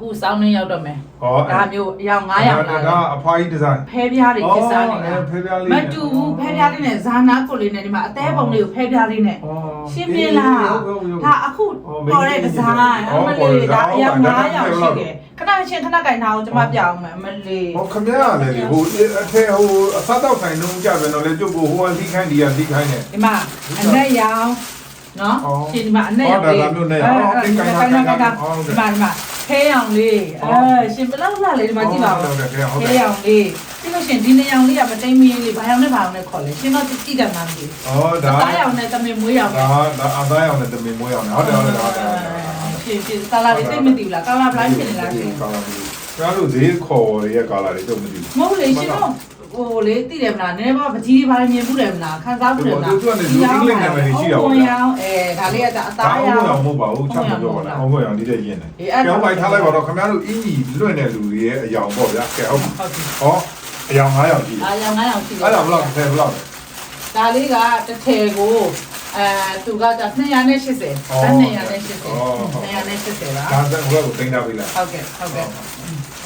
ခုစောင်းနေရောက်တော့မယ်ဟောဒါမျိုးအယောင်900လာဒါအဖွားကြီးဒီဇိုင်းဖဲပြားတွေခစ်စားနေတာဖဲပြားလေးမတူဘူးဖဲပြားလေးနဲ့ဇာနာကိုလေးနဲ့ဒီမှာအသေးပုံလေးကိုဖဲပြားလေးနဲ့ရှင်းပြလားဒါအခုပေါ်တဲ့ဒီဇိုင်းအမလေးဒါအယောင်900ရှိတယ်ခဏချင်းခဏကြိုင်ထားအောင်ကျွန်မပြအောင်မယ်အမလေးဟောခမရလည်းလေဟိုအထဲဟိုအစားတော့ဆိုင်လုံးကြပြန်တော့လေကျုပ်ကဟိုအလိခိုင်းဒီအလိခိုင်းနေဒီမှာအနက်ရောင် နော်အော်ရှင်ဒီမှာအနက်ရောင်ဟောဒါဒါမျိုးနဲ့အော်ဒီကိုင်းတာကိုင်းတာအော်ဟုတ်တယ်ဒီမှာဒီမှာခဲရောင်လေးအော်အဲရှင်ဘယ်လောက်လာလဲဒီမှာကြည့်ပါဦးဟုတ်တယ်ဟုတ်တယ်ဟုတ်တယ်ခဲရောင်လေးပြီးလို့ရှင်ဒီနေရောင်လေးကမတိမ်မင်းလေးဘာရောင်နဲ့ဘာရောင်နဲ့ခေါ်လဲရှင်တော့ကြည့်တယ်မှမသိဘူးအော်ဒါသားရောင်နဲ့တမင်မွေးရောင်နဲ့ဒါဒါအသားရောင်နဲ့တမင်မွေးရောင်နဲ့ဟုတ်တယ်ဟုတ်တယ်ဟုတ်တယ်ရှင်ရှင်ကာလာလေးသိမသိဘူးလားကာလာဘလိုင်းဖြစ်နေလားရှင်ကာလာလေးကျွန်တော်တို့ဈေးခေါ်ရဲ့ကာလာလေးတော့မသိဘူးမဟုတ်လေရှင်တော့ ဟိုလေသိတယ်မလားနည်းနည်းပါပကြီးတွေဘာမြင်ဘူးတယ်မလားခံစားဘူးတယ်မလားဝင်ရောင်အဲဒါလေးကအဒါသားအုံရောင်ရောင်မဟုတ်ပါဘူးချက်မပြောပါနဲ့အုံရောင်ဒီတဲ့ရင်းတယ်အေးအဲ့ဒါပြောင်းပိုက်ထားလိုက်ပါတော့ခင်ဗျားတို့အင်းကြီးလွင့်တဲ့လူတွေရဲ့အယောင်ပေါ့ဗျာကဲဟုတ်ပြီဟုတ်ပြီဟောအယောင်9ယောက်ကြီးအားရောင်ငါးရောင်ရှိတယ်အဲ့ဒါဘယ်လောက်ဆယ်ဘယ်လောက်ဒါလေးကတစ်ထည်ကိုအဲသူက280ဒါ280အော်280အော်280ပါဒါသက်ဘယ်ကိုတင်တာပြီလား ဟုတ်ကဲ့ဟုတ်ကဲ့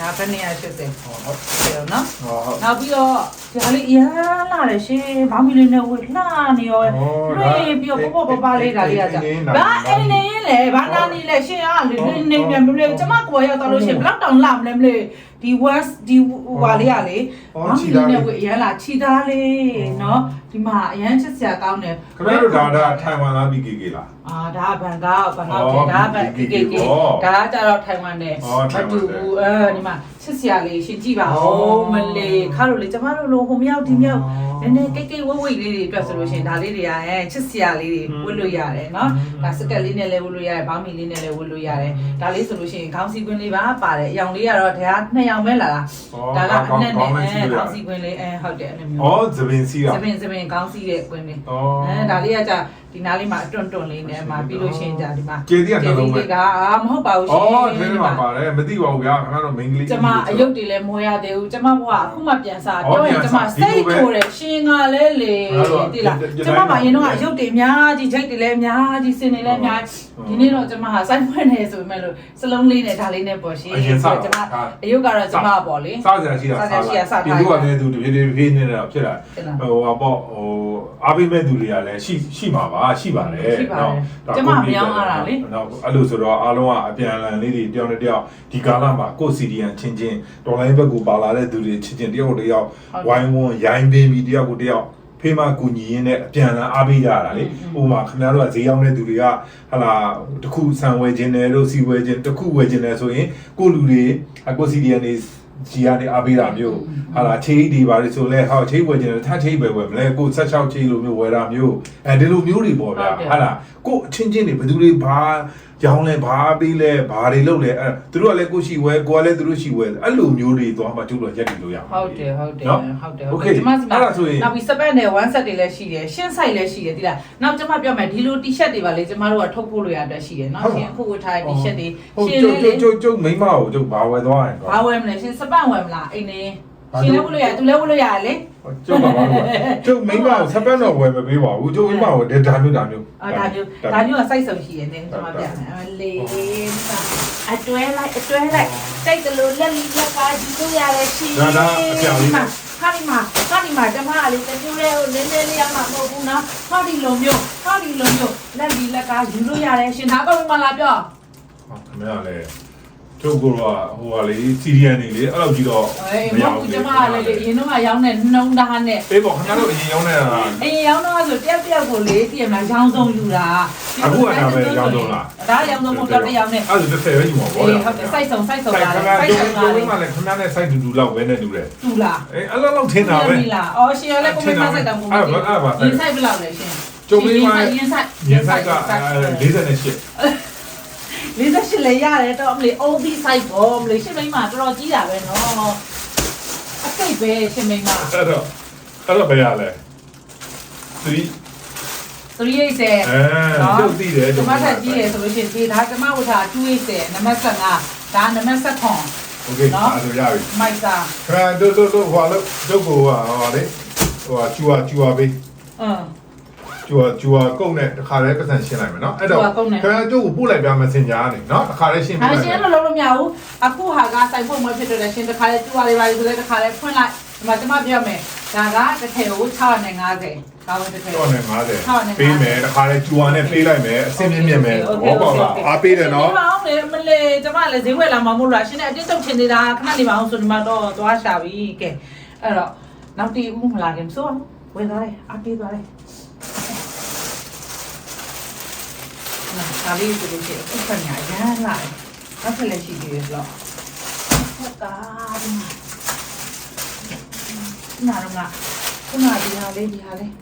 ဒါပဲ280ဟောဟုတ်တယ်နော်ဟောဟုတ်နောက်ပြီးတော့ဒါလေးအရမ်းလာတယ်ရှင်ဘောင်းမီလေးနဲ့ဝေလှနေရောလွေပြီးတော့ပေါ့ပေါ့ပါပါလေးဒါလေးကကြာဘာအိမ်နေရင်လေဘာနာနေလဲရှင်ကလေနေမြန်မလို့ကျမကိုရောက်တော့လို့ရှင်ဘလောက်တောင်လာမလဲမလဲ ဒီ once ဒီဟိုဟာလေးကလေဘောင်းမီလေး နဲ့ဝေအရမ်းလာခြိသားလေးနော်ဒီမှာအရမ်းချစ်စရာကောင်းတယ်ခင်ဗျားတို့ဒါဒါထိုင်ဝမ်လား BKK လား အာဒါဘန်ကောက်ဘန်ကောက်ကျဒါဘန်အော်ကေကေအော်ဒါကြတော့ထိုင်ဝမ်နဲ့အော်ထိုင်ဝမ်နဲ့ဘူးအဲဒီမှာချစ်စရာလေးရှင်ကြည့်ပါ အော် ဦးမလေးခါလို့လေကျမတို့လိုဟိုမြောက်ဒီမြောက် အော် နည်းနည်းကိတ်ကိတ်ဝိတ်ဝိတ်လေးတွေအတွက်ဆိုလို့ရှိရင်ဒါလေးတွေကအဲချစ်စရာလေးတွေဝတ်လို့ရတယ်နော် อืม ဒါစကတ်လေးနဲ့လည်းဝတ်လို့ရတယ်ဘောင်းမီလေးနဲ့လည်းဝတ်လို့ရတယ်ဒါလေးဆိုလို့ရှိရင်ခေါင်းစည်းကွင်းလေးပါပါတယ်အယောင်လေးကတော့ဒါကနှစ်ယောင်ပဲလာတာဒါကအနက်နဲ့အဲခေါင်းစည်းကွင်းလေးအဲဟုတ်တယ်အဲ့လိုမျိုး အော်သပင်စီးတာ စပင်စပင်ခေါင်းစည်းတဲ့ကွင်းလေး အော် အဲဒါလေးကじゃ ဒီနားလေးမှာအတွန့်တွန့်လေးနဲ့မှာပြီးလို့ရှိရင်じゃဒီမှာကျေးဇူးတင်လုံးပဲကအာမဟုတ်ပါဘူးရှင်အော်ထဲမှာပါတယ်မသိပါဘူးဗျာခင်ဗျားတို့ main ကလေးကျမအယုတ်တွေလည်းမွေးရသေးဘူးကျမဘွားအခုမှပြန်စားအော်ပြောရင်ပြန်ကျစားမစိတ်ဒီလိုပဲထိုးတယ်ရှင်ကလည်းလေအဲ့တော့တိလားဒီဒီကျမမအရင်တော့အယုတ်တွေအများကြီးဂျိတ်တွေလည်းအများကြီးစင်တွေလည်းအများကြီးဒီနေ့တော့ကျမဟာစိုက်ဖွင့်နေဆိုပေမဲ့လို့စလုံးလေးနဲ့ဒါလေးနဲ့ပေါ့ရှင်အရင်စားကျမဒါအယုတ်ကတော့ကျမပေါ့လေစားကြရှိတာစားကြရှိတာစားထားဒီလိုကလည်းသူတဖြည်းဖြည်းဖြည်းနေတာဖြစ်လာဖြစ်လာဟိုဟာပေါ့ဟိုအားပေးမဲ့သူတွေကလည်းရှိရှိမှာပါရှိပါတယ်ရှိပါတယ်ဒါကျမမရောင်းရတာလေနော်အဲ့လိုဆိုတော့အားလုံးကအပြန်အလှန်လေးတွေတယောက်နဲ့တယောက်ဒီကာလမှာကိုယ်စီဒီယန်ချင်းချင်းဒေါ်လာဘက်ကိုပါလာတဲ့သူတွေချင်းချင်းတယောက်တယောက်ဟုတ်ဝိုင်းဝန်းရိုင်းပင်ပြီးတယောက်ကိုတယောက်ဖေးမကူညီရင်းနဲ့အပြန်အလှန်အားပေးကြတာလေอืมဥပမာခင်ဗျားတို့ကဈေးရောက်တဲ့သူတွေကဟလာတခုဆန်ဝယ်ခြင်းတယ်တို့စီဝယ်ခြင်းတခုဝယ်ခြင်းတယ်ဆိုရင်ကိုလူတွေအကိုစီဒီယန်တွေ ကြီးရတဲ့အားပေးတာမျိုးอืมဟာလာချေးဒီပါလေဆိုလဲဟောချေးဝယ်ခြင်းတယ်ထားချေးပဲဝယ်မလဲကို16ချေးလိုမျိုးဝယ်တာမျိုးအဲဒီလိုမျိုးတွေပေါ့ဗျာဟုတ်တယ်ဟာလာကိုအချင်းချင်းတွေဘယ်သူတွေဘာ ရောင်းလဲဘာပေးလဲဘာတွေလုပ်လဲအဲသူတို့ကလည်းကိုရှိဝဲကိုကလည်းသူတို့ရှိဝဲအဲ့လိုမျိုးတွေသွားမှကျုပ်တို့ရက်တည်လို့ရမှာဟုတ်တယ်ဟုတ်တယ်ဟုတ်တယ်ဟုတ်တယ်ဒီမှာစီမအဲ့ဒါဆိုရင်နောက်ပြီးစပက်နဲ့ဝမ်းဆက်တွေလည်းရှိတယ်ရှင်းဆိုင်လည်းရှိတယ်ဒီလားနောက်ကျမပြောမယ်ဒီလိုတီရှပ်တွေပါလေကျမတို့ကထုတ်ဖို့လိုရအတွက်ရှိတယ်နော်ရှင်အခုဝတ်ထားတဲ့တီရှပ်တွေရှင်းလေးလေးကျုပ်ကျုပ်ကျုပ်မိမကိုကျုပ်ဘာဝယ်သွားရင်ဘာဝယ်မလဲရှင်စပက်ဝယ်မလားအိမ်နေ ဘာရှင်လို့လည်းဝတ်လို့ရတယ်သူလည်းဝတ်လို့ရတယ်လေကျုပ်ကဘာလို့ကျုပ်မိမကိုဆက်ပက်တော့ဝယ်မပေးပါဘူးကျုပ်မိမကိုဒါမျိုးဒါမျိုးအာဒါမျိုးဒါမျိုးကစိုက်စုံရှိရတယ်ကျွန်မပြမယ်အလေးအတွဲလိုက်အတွဲလိုက်တိုက်တယ်လို့လက်လီလက်ကားယူလို့ရတယ်ရှိခါဒီမှာခါဒီမှာကျမကလေတမျိုးလေးကိုနည်းနည်းလေးရမှာမဟုတ်ဘူးနော်ခါဒီလိုမျိုးခါဒီလိုမျိုးလက်လီလက်ကားယူလို့ရတယ်ရှင်သားကောင်းမလားပြောခင်ဗျားလည်း ကျုပ်ကတော့ဟိုဟာလေစီရီယန်နေလေအဲ့လိုကြီးတော့အေးမဟုတ်ဘူးကျမကလည်းအရင်တော့ရောင်းတဲ့နှုံသားနဲ့အေးပေါ့ခင်ဗျားတို့အရင်ရောင်းနေတာအရင်ရောင်းတော့ဆိုတယောက်တယောက်ကိုလေတည်မလားရောင်းဆုံးယူတာဒါရောင်းဆုံးမဟုတ်တော့တယောက်နဲ့အဲ့ဒါတစ်ဆယ်ပဲယူမှာပေါ့အေးဟုတ်တယ်စိုက်စုံစိုက်စုံစိုက်လာခင်တယ်ဗျားစိုက်ကျုပ်စုံလာတယ်ကျုပ်ကလည်းခင်ဗျားနဲ့စိုက်တူတူလောက်ပဲနဲ့တူတယ်တူလားအေးအဲ့လိုလောက်ထင်တာပဲမလားအော်ရှင်လည်းကိုမစိုက်တာကိုမသိရင်စိုက်ဘယ်လောက်လဲရှင်ရင်စိုက်ရင်ဆိုင်က48 48လေရတယ်တော့မလေး OB site ပေါ့မလေးရှင်မိန်းမတော်တော်ကြီးတာပဲနော်အစိတ်ပဲရှင်မိန်းမ အဲ့တော့အဲ့တော့ဘယ်ရလဲ3 380 အဲကျုပ်သိတယ် ကျမထက်ကြီးတယ်ဆိုလို့ရှိရင်ဒီဒါကျမဝတ်တာ280နံပါတ်15ဒါနံပါတ်16 โอเคအဲ့လိုရပြီ မိုက်တာ ခရတို့တို့တို့ဟိုလို့ကျုပ်ကဟိုလေဟိုကျူဟာကျူဟာပေး အင်း ကျူဟာကျူဟာကုန်းနဲ့တခါတည်းပတ်စံရှင်းလိုက်မယ်နော်အဲ့တော့ကျူဟာကုန်းနဲ့ခရကျုပ်ကိုပို့လိုက်ပြမစင်ကြားနေနော်တခါတည်းရှင်းပြအဲ့လိုက်ရှင်တော့လုံးလို့မရဘူးအခုဟာကစိုက်ဖို့မဖြစ်တော့တယ်ရှင်တစ်ခါလေးကျူပါလေးပါလေးဆိုလဲတစ်ခါလေးဖွင့်လိုက်ဒီမှာကျမပြောမယ်ဒါကတစ်ထည်ကို650ကောင်းတစ်ထည်တော့နဲ့50ပေးမယ်တခါတည်းကျူဟာနဲ့ပေးလိုက်မယ်အစင်းမြင့်မြင့်မယ်ဘောပေါက်လားအားပေးတယ်နော်ဒီမှာအောင်လေမလေကျမလည်းဈေးဝယ်လာမှာမဟုတ်လားရှင်နဲ့အတင်းတုတ်ချင်နေတာခဏနေပါအောင်ဆိုဒီမှာတော့သွားရှာပြီကဲအဲ့တော့နောက်တီဦးမလာခင်ဆိုဝယ်သွားတယ်အပြေးသွားတယ် နာလေးဆိုလို့ရှိရင်အခဏညာရမ်းလာတယ်နောက်ထပ်လည်းရှိသေးတယ်ဆိုတော့ဟုတ်တာဒီမှာနာတော့ကခုနဒီဟာလေးဒီဟာလေး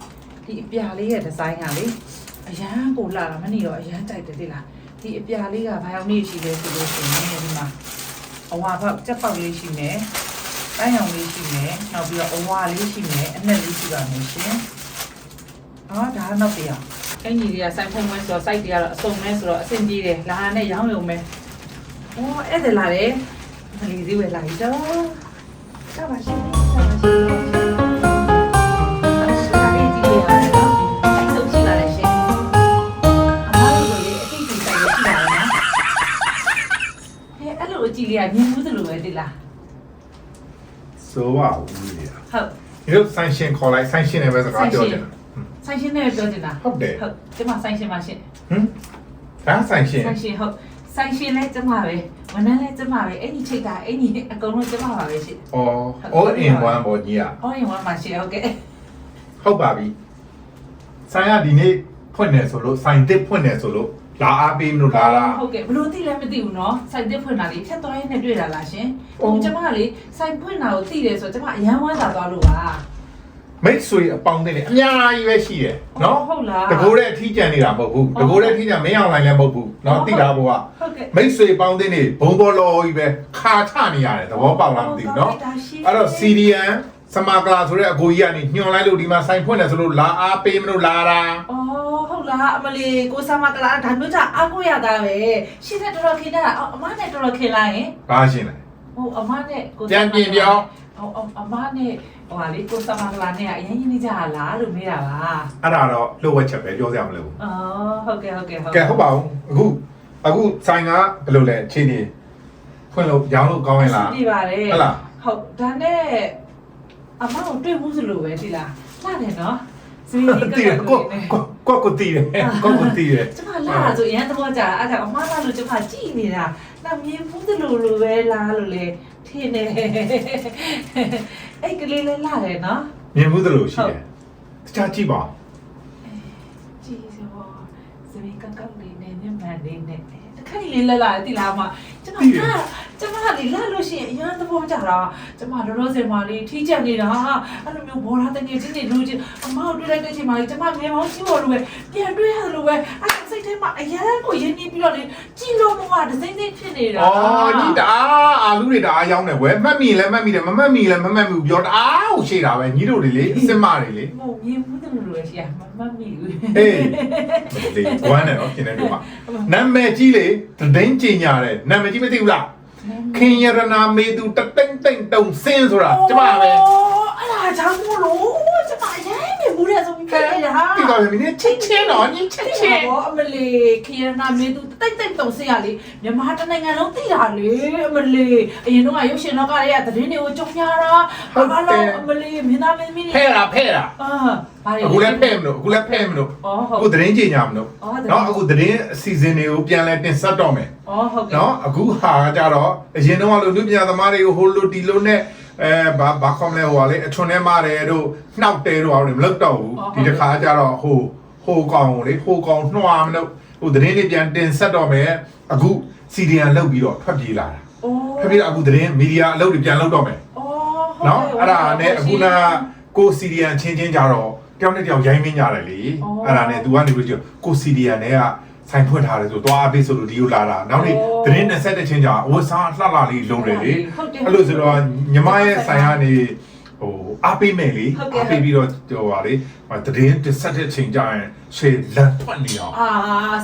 ဒီအပြာလေးရဲ့ဒီဇိုင်းကလေအရန်ကိုလာတာမနေတော့အရန်တိုက်တယ်တိလားဒီအပြာလေးကဘာအောင်နေရှိလဲဆိုလို့ရှိရင်ဒီမှာအဝါပေါက်ကြက်ပေါက်လေးရှိမယ်တိုင်းအောင်လေးရှိမယ်နောက်ပြီးတော့အဝါလေးရှိမယ်အနက်လေးရှိပါမယ်ရှင်အော်ဒါနောက်ပြအောင် အင်ကြီးတွေကစိုက်ဖုံးမဲဆိုတော့စိုက်တွေကတော့အစုံမဲဆိုတော့အဆင်ပြေတယ်လာနဲ့ရောင်းရုံပဲ။အော်အဲ့ဒါလာတယ်။မလီသေးဝယ်လာပြီတော့။ကပါရှင်ကပါရှင်။ဒါလေးကြည့်ရအောင်နော်။အဲ့ဆုံးရှိလာတယ်ရှင်။အမားတို့လေအသိစိတ်ဆိုင်ရရှိလာတယ်နော်။ဟဲ့အဲ့လိုအကြည့်လေးကမြင်မှုသလိုပဲတိလားဆိုပါဦးလေ။ဟုတ်ဒီလိုဆိုင်ရှင်ခေါ်လိုက်ဆိုင်ရှင်နဲ့ပဲစကားပြောကြတယ် ဆိုင်ရှင်နဲ့ပြောချင်တာ ဟုတ်တယ် ဟုတ်ကျမဆိုင်ရှင်ပါရှင် ဟမ်ဒါဆိုင်ရှင် ဆိုင်ရှင်ဟုတ်ဆိုင်ရှင်လဲကျမပဲဝန်ထမ်းလဲကျမပဲအဲ့ဒီချိတ်တာအဲ့ဒီအကုန်လုံးကျမပါပဲရှင် အော် all in one ပေါ့ကြီးอ่ะ အော်ရင်ဝမ်းပါရှင်ဟုတ်ကဲ့ ဟုတ်ပါပြီဆိုင်ကဒီနေ့ဖွင့်နေဆိုလို့ဆိုင်တစ်ဖွင့်နေဆိုလို့လာအားပေးမလို့လာလား ဟုတ်ကဲ့ဘလို့သိလဲမသိဘူးเนาะဆိုင်တစ်ဖွင့်တာလေးဖြတ်သွားရင်းနဲ့တွေ့တာလားရှင် အော် ဟိုကျမကလေဆိုင်ဖွင့်တာကိုသိတယ်ဆိုတော့ကျမအရန်ဝမ်းသာသွားလို့ပါ မိတ်ဆွေအပေါင်းအသင်းတွေအများကြီးပဲရှိတယ်နော်ဟုတ်လားတကိုယ်တည်းအထီးကျန်နေတာမဟုတ်ဘူးတကိုယ်တည်းအထီးကျန်မင်းအောင်လိုင်းလည်းမဟုတ်ဘူးနော်တိတာဘောကဟုတ်ကဲ့မိတ်ဆွေအပေါင်းအသင်းတွေဘုံဘောလော်ကြီးပဲခါချနေရတယ်သဘောပေါက်လားမသိဘူးနော်အဲ့တော့စီရီယန်စမာကလာဆိုတဲ့အကိုကြီးကနေညွှန်လိုက်လို့ဒီမှာဆိုင်ဖွင့်နေဆိုလို့လာအားပေးမလို့လာတာအော်ဟုတ်လားအမလီကိုဆာမကလာဒါမျိုးကြအားကိုရတာပဲရှင်းတဲ့တော်တော်ခင်တာအမနဲ့တော်တော်ခင်လိုက်ရင်ဘာရှင်းလဲဟိုအမနဲ့ကိုပြန်ပြင်ပြောင်းဟိုအမနဲ့ ဟိုဟာလေကိုဆာမကလာနဲ့အရင်ရင်းနေကြလားလို့မေးတာပါအဲ့ဒါတော့လှုပ်ဝက်ချက်ပဲပြောစရာမလိုဘူးအော်ဟုတ်ကဲ့ဟုတ်ကဲ့ဟုတ်ကဲဟုတ်ပါဘူးအခုအခုဆိုင်ကဘယ်လိုလဲအခြေအနေဖွင့်လို့ရောင်းလို့ကောင်းရင်လားပြပါတယ်ဟုတ်လား ဟုတ်ဒါနဲ့အမကိုတွေ့မှုစလို့ပဲဒီလားလှတယ်နော်စရီဒီကတည်တယ်ကိုကိုကိုကိုတည်တယ်ကိုကိုတည်တယ်ကျမလာတာဆိုရန်သဘောကြတာအဲ့ဒါအမလာလို့ကျမကြည့်နေတာနောက်မြင်မှုစလို့လိုပဲလားလို့လေ ထင်နေအဲ့ကလေးလေးလာတယ်နော်မြင်မှုသလိုရှိတယ်တခြားကြည့်ပါကြည့်စဘောစရီကကောက်လေးနဲ့ညမန်လေးနဲ့တခါလေးလာလာတိလာမကျမလာကျ မလေးလာလို့ရှိရင်အရန်သဘောကြတာကျမလောလောဆယ်မှာလေးထီးကြနေတာအဲ့လိုမျိုးဘောရာတငယ်ချင်းတွေလူချင်းအမကိုတွေ့လိုက်တဲ့အချိန်မှာလေကျမငယ်မောင်းရှိဖို့လိုပဲပြန်တွေ့ရတယ်လို့ပဲအဲ့စိတ်ထဲမှာအရန်ကိုရင်းနှီးပြီးတော့လေကြည့်လို့မကဒစိမ့်စိမ့်ဖြစ်နေတာအော်ညီတာအာလူတွေတအားရောင်းတယ်ဝဲမှတ်မိလဲမှတ်မိတယ်မမှတ်မိလဲမမှတ်မိဘူးပြောတအားကိုရှိတာပဲညီတို့တွေလေအစ်စ်မတွေလေဟိုမြင်မှုတယ်လို့လည်းရှိရမမမီဘူးဟေးဒီဝမ်းနဲ့တော့กินနေတော့နာမည်ကြီးလေတဒင်းကျင်ညာတယ်နာမည်ကြီးမသိဘူးလား ခင်ရနာမေသူတသိမ့်သိမ့်တုံစင်းဆိုတာကျမပဲအဲ့ဒါကြောင့်မို့လို့ကျမအရင်နေ မှုတဲ့ဆိုပြီးဖြစ်နေတာဟာဒီကောင်မင်းချင်းချင်းတော့ညချင်းချင်းဘောအမလီခရနာမင်းသူတိတ်တိတ်တုံစင်ရလေမြန်မာတနိုင်ငံလုံးသိတာလေအမလီအရင်တော့ရုပ်ရှင်လောကရဲ့သတင်းတွေကိုကြုံရတာဘာလို့အမလီမင်းသားမင်းမင်းဖဲတာဖဲတာအာဘာလဲအခုလည်းဖဲမလို့အခုလည်းဖဲမလို့အော်ဟုတ်အခုသတင်းကြေညာမလို့အော်နော်အခုသတင်းအစီအစဉ်တွေကိုပြန်လဲတင်ဆက်တော့မယ်အော်ဟုတ်ကဲ့နော်အခုဟာကကြတော့အရင်တော့လို့လူပညာသမားတွေကိုဟိုလိုဒီလိုနဲ့ အဲဘာဘာကောမလဲဟိုကလေအချွန်ထဲမာတယ်တို့နှောက်တယ်တို့အောင်မလုပ်တော့ဘူးဒီတစ်ခါကျတော့ဟိုဟိုကောင်လေဟိုကောင်နှွားမလို့ဟိုသတင်းတွေပြန်တင်ဆက်တော့မယ်အခုစီဒီယန်လောက်ပြီးတော့ထွက်ပြေးလာတာအော်ထွက်ပြေးတော့အခုသတင်းမီဒီယာအလုပ်တွေပြန်လုပ်တော့မယ်အော်ဟုတ်နော်အဲ့ဒါနဲ့အခုနကိုစီဒီယန်ချင်းချင်းကြတော့တယောက်နဲ့တယောက်ရိုင်းမင်းကြတယ်လေအဲ့ဒါနဲ့ तू ကနေပြီးတော့ကိုစီဒီယန်နဲ့က ဆိုင်ဖွင့်ထားတယ်ဆိုတော့အပေးဆိုလို့ဒီကိုလာတာနောက်နေ့သတင်းနဲ့ဆက်တဲ့ချင်းကြအဝတ်စားလှလှလေးလုံးတယ်လေအဲ့လိုဆိုတော့ညီမရဲ့ဆိုင်ကနေ ဟိုအားပေးမယ်လေအားပေးပြီးတော့ဟိုပါလေသတင်းတစ်ဆက်တဲ့ချင်းကြရင်ရှေ့လန်ထွက်နေအောင် အာ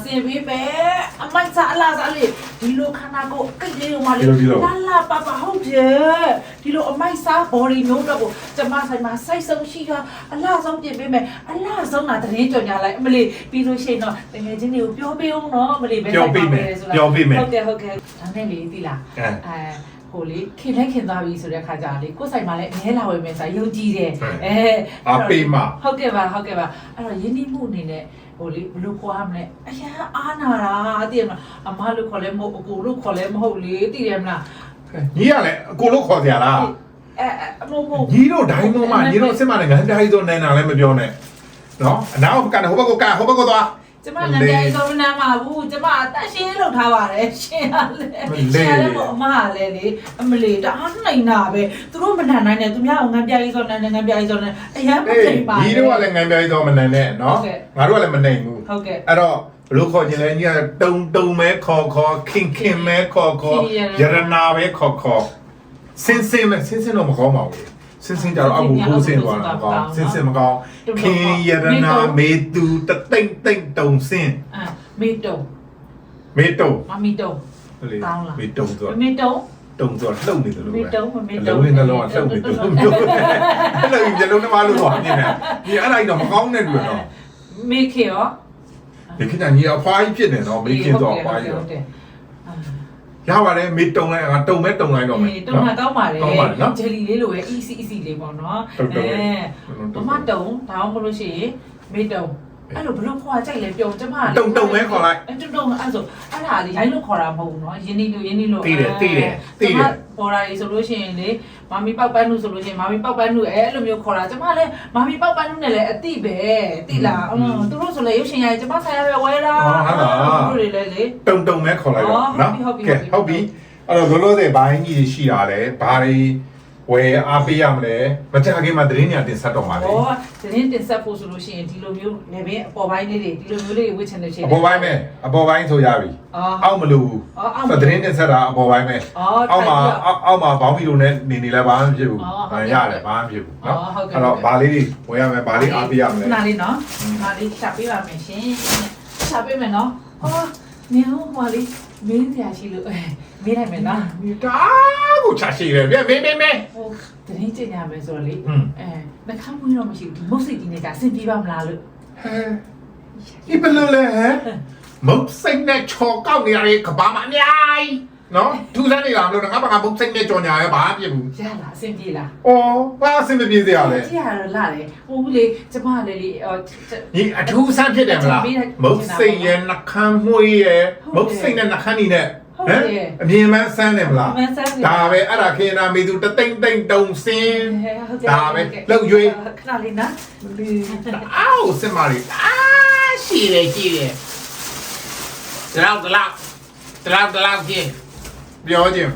စင်ပေးမယ်အမိုက်စားအလားစားလေးဒီလိုခန္ဓာကိုယ်အကိတ်လေးကိုမှလေလာလာပါပါဟုတ်တယ်ဒီလိုအမိုက်စား body မျိုးတော့ကိုကျမဆိုင်မှာစိုက်ဆုံးရှိတာအလားဆုံးပြင်ပေးမယ်အလားဆုံးတာသတင်းကြော်ညာလိုက်အမလေးပြီးလို့ရှိရင်တော့တကယ်ချင်းတွေကိုပြောပေးအောင်နော်အမလေးပဲဟုတ်ကဲ့ဟုတ်ကဲ့ဒါနဲ့လေသိလားအဲ အဲ ဟိုလေခင်လဲခင်သွားပြီဆိုတဲ့ခါကျတော့လေကိုယ်ဆိုင်မှာလည်းအမြဲလာဝယ်မယ်ဆိုယုံကြည်တယ်အဲအားပေးမှဟုတ်ကဲ့ပါဟုတ်ကဲ့ပါအဲ့တော့ယင်းနှိမှုအနေနဲ့ဟိုလေဘလို့ခေါ်ရမလဲအရာအားနာတာသိရမလားအမလို့ခေါ်လဲမဟုတ်အကိုလို့ခေါ်လဲမဟုတ်လေသိရမလားညီကလည်းအကိုလို့ခေါ်ကြလားအဲအမို့မို့ညီတို့ဒိုင်းတော့မှညီတို့စစ်မှလည်းငန်းပြားကြီးဆိုနိုင်တာလည်းမပြောနဲ့နော်အနောက်ကနေဟိုဘက်ကကဟိုဘက်ကသွား ကျမလည်းကြိုင်စောမနာမှာဘူးကျမအသက်ရှင်းလုပ်ထားပါတယ်ရှင်ရလဲရှင်ရလဲပေါ့အမကလည်းလေအမလီတအားနိုင်တာပဲသူတို့မနိုင်နိုင်နဲ့သူများအောင်ငန်းပြရေးစောနိုင်ငန်းပြရေးစောနိုင်အရင်မအေးထိန်ပါညီတို့ကလည်းငန်းပြားကြီးဆိုမနိုင်နဲ့နော်ဟုတ်ကဲ့ငါတို့ကလည်းမနိုင်ဘူးဟုတ်ကဲ့အဲ့တော့ဘလို့ခေါ်ခြင်းလဲညီကတုံတုံမဲခေါ်ခေါ်ခင်ခင်မဲခေါ်ခေါ်ခင်ရရရရနာပဲခေါ်ခေါ်စင်းစင်းမဲစင်းစင်းတော့မကောင်းပါဘူး စင်းစင်းကြတော့အဘူဘူးစင်းသွားတာမကောင်းစင်းစင်းမကောင်းခင်ရရနာမေတူတသိမ့်သိမ့်တုံစင်းအာမေတုံမေတုံမမီတုံလေကောင်းလားမေတုံဆိုမမေတုံတုံဆိုလှုပ်နေတယ်လို့မေပဲတုံမမေအတုံလုံးလေးနှလုံးကလှုပ်နေတယ်လို့မျိုးအဲ့လိုမျိုးလုံးနှမလို့သွားနေတယ်ဒီအဲ့ဒါကြီးတော့မကောင်းတဲ့တွေ့တော့မေခေရောဒီခေတ်ကညီအဖွားကြီးဖြစ်နေတော့မေးခင်တော့အဖွားကြီးတော့တယ် ရပါတယ်မေတုံလိုက်ငါတုံမဲတုံလိုက်တော့မယ်တုံးတာကောင်းပါလေကောင်းပါလေနော်ဂျယ်လီလေးလိုပဲ easy easy လေးပေါ့နော်တုံတုံလေးအဲမမတုံဒါမှမဟုတ်လို့ရှိရင်မေတုံအဲ့လိုဘလို့ခေါ်ကြိုက်လဲပြုံကျမတုံတုံမဲခေါ်လိုက်အဲ့တုံတုံအဲ့ဆိုအဲ့ဒါလေရိုင်းလို့ခေါ်တာမဟုတ်ဘူးနော်ယင်းနီလို့ယင်းနီလို့သိတယ်သိတယ်သိတယ် ပေါ်လာပြီဆိုလို့ရှိရင်လေမမီပောက်ပန်းလူဆိုလို့ရှိရင်မမီပောက်ပန်းလူအဲ့လိုမျိုးခေါ်တာကျမလည်းမမီပောက်ပန်းလူနဲ့လည်းအတိပဲတိလားအင်းသူတို့ဆိုလည်းရုပ်ရှင်ရိုင်းကျမဆိုင်ရပဲဝဲလာသူတို့တွေလည်းလေတုံတုံမဲခေါ်လိုက်တော့နော်ဟုတ်ပြီကဲဟုတ်ပြီဟုတ်ပြီအဲ့တော့လောလောဆယ်ဘိုင်းကြီးရှိတာလေဘာတွေ ဝယ်အားပေးရမလဲမကြခင်မှာသတင်းညာတင်ဆက်တော့ပါလေ ဟောသတင်းတင်ဆက်ဖို့ဆိုလို့ရှိရင်ဒီလိုမျိုး level အပေါ်ပိုင်းလေးတွေဒီလိုမျိုးလေးဝစ်ချင်လို့ရှိရင် အပေါ်ပိုင်းပဲအပေါ်ပိုင်းဆိုရပြီ အော် အောက်မလို့ဘူး အော်အောက် ဆိုသတင်းတင်ဆက်တာအပေါ်ပိုင်းပဲ အော် အောက်မှာအောက်အောက်မှာဘောင်းမီလိုနဲ့နေနေလဲဘာမှမဖြစ်ဘူး အော်ဟုတ် ဘာ ကဲ့ ရတယ်ဘာမှမဖြစ်ဘူးเนาะ အော်ဟုတ်ကဲ့ အဲ့တော့ဘာလေးတွေဝယ်ရမယ်ဘာလေးအားပေးရမလဲ နားလေးနော် อืม နားလေးရှာပေးပါမယ်ရှင်ရှာပေးမယ်နော်ဟောနင်ဟိုလေးမင်းစရာရှိလို့အဲမေးလိုက်မယ်နော် ဒီတာ ကိုချရှိတယ်ဗျမေးမေးမေးဟိုသတင်းကြင်ရမယ်ဆိုတော့လေอืมအဲနှခမ်းမွေးတော့မရှိဘူးဒီမုတ်စိတ်ကြီးနဲ့ကအဆင်ပြေပါမလားလို့ဟဲဒီဘယ်လိုလဲဟဲမုတ်စိတ်နဲ့ချော်ကောက်နေရတဲ့ကဘာမအများကြီးနော်ထူးဆန်းနေတာမလို့ငါဘာကမုတ်စိတ်နဲ့ကြော်ညာရဲဘာမှပြဘူးရလားအဆင်ပြေလား။အော်ဘာအဆင်မပြေစရာလဲကြည့်ရတော့လာတယ်ဟိုလေကျမလည်းလေဟော။ဒီအထူးဆန်းဖြစ်တယ်မလား။မုတ်စိတ်ရဲ့နှခမ်းမွေးရဲ့မုတ်စိတ်နဲ့နှခမ်းနေနဲ့ ဟမ်အမြင်မှန်းဆန်းတယ်မလားမန်းဆန်း။ဒါပဲအဲ့ဒါခေနာမေသူတသိမ့်သိမ့်တုံစင်းဟုတ်ကဲ့ဒါပဲလှုပ်ရွေးခဏလေးနော်အော်စင်မာရီအာရှိတယ်ရှိတယ်။တလောက်တလောက်တလောက်တလောက်ချင်းပြောချင်း